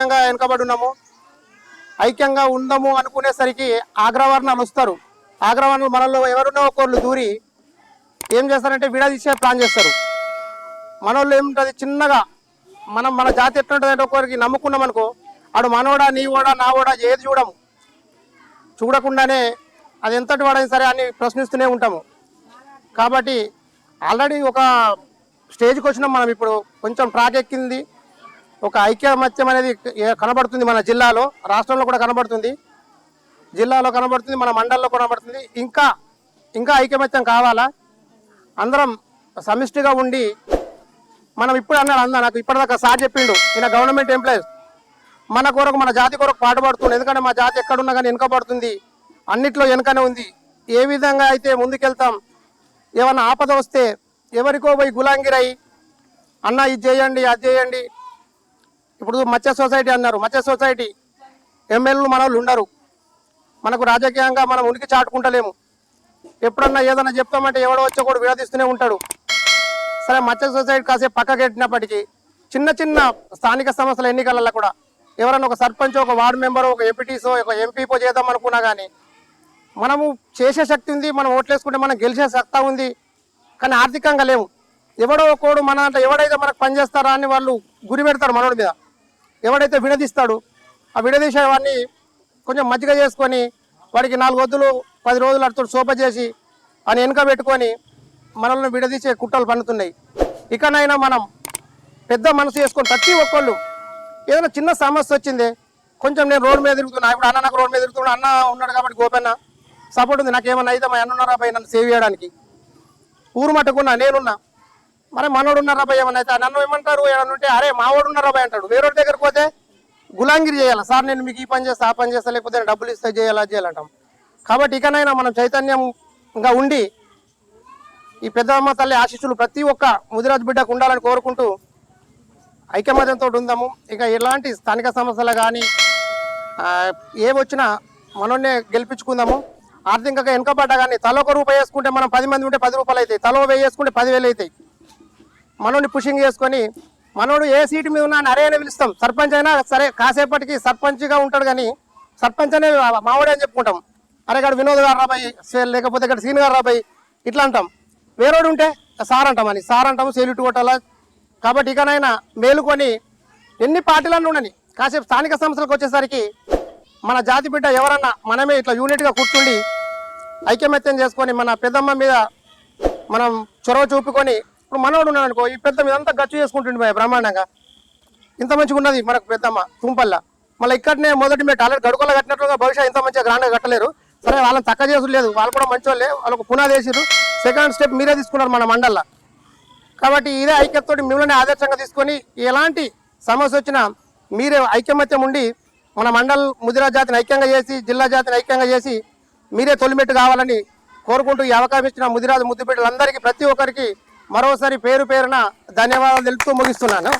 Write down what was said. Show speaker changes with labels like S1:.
S1: ఐక్యంగా వెనుకబడి ఉన్నాము ఐక్యంగా ఉందాము అనుకునేసరికి ఆగ్రవర్ణాలు వస్తారు ఆగ్రవర్ణాలు మనలో ఎవరున్నా ఒకళ్ళు దూరి ఏం చేస్తారంటే విడదీసే ప్లాన్ చేస్తారు. మనోళ్ళు ఏముంటుంది? చిన్నగా మనం మన జాతి ఎట్లుంటుంది అంటే ఒకరికి నమ్ముకున్నాం అనుకో ఆడు మనోడా నీవోడా నావోడా ఏది చూడము. చూడకుండానే అది ఎంతటి వాడైనా సరే అని ప్రశ్నిస్తూనే ఉంటాము. కాబట్టి ఆల్రెడీ ఒక స్టేజ్కి వచ్చినాం మనం ఇప్పుడు. కొంచెం ట్రాక్ ఎక్కింది. ఒక ఐక్యమత్యం అనేది కనబడుతుంది మన జిల్లాలో రాష్ట్రంలో కూడా కనబడుతుంది. జిల్లాలో కనబడుతుంది మన మండలంలో కనబడుతుంది. ఇంకా ఇంకా ఐకమత్యం కావాలా? అందరం సమిష్టిగా ఉండి మనం ఇప్పుడు అన్నాడు అందా నాకు ఇప్పటిదాకా సార్ చెప్పిండు ఈయన గవర్నమెంట్ ఎంప్లాయీస్. మన కొరకు మన జాతి కొరకు పాటుపడుతుంది ఎందుకంటే మా జాతి ఎక్కడున్నా కానీ వెనుకబడుతుంది. అన్నిట్లో వెనుకనే ఉంది. ఏ విధంగా అయితే ముందుకెళ్తాం ఏమన్నా ఆపద వస్తే ఎవరికో పోయి గులాంగిరై అన్న ఇది చేయండి అది చేయండి ఇప్పుడు మత్స్య సొసైటీ అన్నారు మత్స్య సొసైటీ. ఎమ్మెల్యేలు మన వాళ్ళు ఉండరు. మనకు రాజకీయంగా మనం ఉనికి చాటుకుంటలేము. ఎప్పుడన్నా ఏదన్నా చెప్తామంటే ఎవడో వచ్చి కూడా విడదీస్తూనే ఉంటాడు. సరే మత్స్య సొసైటీ కాసేపు పక్కకెట్టినప్పటికీ చిన్న చిన్న స్థానిక సంస్థల ఎన్నికలలో కూడా ఎవరైనా ఒక సర్పంచ్ ఒక వార్డు మెంబర్ ఒక ఎంపీటీసో ఒక ఎంపీపో చేద్దాం అనుకున్నా కానీ మనము చేసే శక్తి ఉంది మనం ఓట్లేసుకుంటే మనం గెలిచే సత్తా ఉంది కానీ ఆర్థికంగా లేవు ఎవడో ఒకడు మన అంటే ఎవడైతే మనకు పనిచేస్తారా అని వాళ్ళు గురి పెడతారు మనోడి మీద. ఎవడైతే విడదీస్తాడు ఆ విడదీసే వాడిని కొంచెం మజ్జిగ చేసుకొని వాడికి నాలుగు వద్దులు పది రోజులు అడుతూ సోప చేసి అని వెనుక పెట్టుకొని మనల్ని విడదీసే కుట్రలు పండుతున్నాయి ఇకనైనా మనం పెద్ద మనసు చేసుకొని ప్రతి ఒక్కళ్ళు ఏదైనా చిన్న సమస్య వచ్చింది కొంచెం నేను రోడ్డు మీద తిరుగుతున్నా ఇప్పుడు అన్న నాకు రోడ్డు మీద తిరుగుతున్నా అన్న ఉన్నాడు కాబట్టి గోపన్న సపోర్ట్ ఉంది. నాకేమన్నా అయితే మా అన్న ఉన్నారా భయ్ నన్ను సేవ్ చేయడానికి? ఊరు మట్టుకున్నా నేనున్నా. మరి మనోడు ఉన్నారా భయ్ అయితే? నన్ను ఏమంటారు? ఏమన్నా ఉంటే అరే మావాడు ఉన్నారా భయ అంటాడు. వేరే దగ్గరికి పోతే గులాంగిరి చేయాలి? సార్ నేను మీకు ఈ పని చేస్తా ఆ పని చేస్తా లేకపోతే డబ్బులు ఇస్తే చేయాలా అది చేయాలంటాం. కాబట్టి ఇకనైనా మనం చైతన్యంగా ఉండి ఈ పెద్దమ్మ తల్లి ఆశీస్సులు ప్రతి ఒక్క ముదిరాజు బిడ్డకు ఉండాలని కోరుకుంటూ ఐకమత్యంతో ఉందాము. ఇక ఎలాంటి స్థానిక సమస్యలు కానీ ఏమొచ్చినా మనోనే గెలిపించుకుందాము. ఆర్థికంగా వెనుకబడ్డా కానీ తలో ఒక రూపాయి వేసుకుంటే మనం పది మంది ఉంటే పది రూపాయలు అవుతాయి. తలో వెయ్యి వేసుకుంటే పదివేలు అవుతాయి. మనోడిని పుషింగ్ చేసుకొని మనోడు ఏ సీటు మీద ఉన్నా అని అరే అని పిలుస్తాం. సర్పంచ్ అయినా సరే కాసేపటికి సర్పంచ్గా ఉంటాడు కానీ సర్పంచ్ అనే మావాడే అని చెప్పుకుంటాం. అరే ఇక్కడ వినోద్ గారు రాబాయి లేకపోతే ఇక్కడ సీన్ గారు రాబాయి ఇట్లా అంటాం. వేరేవాడు ఉంటే సార్ అంటామని సార్ అంటాము సెల్యూట్ కొట్టాలా? కాబట్టి ఇకనైనా మేలుకొని ఎన్ని పార్టీలన్నీ ఉండని కాసేపు స్థానిక సంస్థలకు వచ్చేసరికి మన జాతి బిడ్డ ఎవరన్నా మనమే ఇట్లా యూనిట్గా కూర్చుండి ఐకమత్యం చేసుకొని మన పెద్దమ్మ మీద మనం చొరవ చూపుకొని ఇప్పుడు మనోడు ఉన్నాడు అనుకో ఈ పెద్ద ఇదంతా అంతా గచ్చు చేసుకుంటుండే భయ బ్రహ్మాండంగా. ఇంత మంచిగా ఉన్నది మనకు పెద్దమ్మ తుంపల్ల మళ్ళీ ఇక్కడనే మొదటి మీరు ఆల్రెడీ గడుకోలో కట్టినట్లుగా భవిష్యత్ ఇంత మంచిగా గ్రాండ్గా కట్టలేరు. సరే వాళ్ళని తక్కువ చేసుడు లేదు వాళ్ళు కూడా మంచి వాళ్ళే వాళ్ళకు పునాది వేసారు సెకండ్ స్టెప్ మీరే తీసుకున్నారు మన మండల్లో. కాబట్టి ఇదే ఐక్యతతో మిమ్మల్ని ఆదర్శంగా తీసుకొని ఎలాంటి సమస్య వచ్చినా మీరే ఐకమత్యం ఉండి మన మండల్ ముదిరా జాతిని ఐక్యంగా చేసి జిల్లా జాతిని ఐక్యంగా చేసి మీరే తొలిమెట్టు కావాలని కోరుకుంటూ ఈ అవకాశం ఇచ్చిన ముదిరాజు ముద్దు బిడ్డలందరికీ ప్రతి ఒక్కరికి మరోసారి పేరు పేరున ధన్యవాదాలు తెలుపుతూ ముగిస్తున్నాను.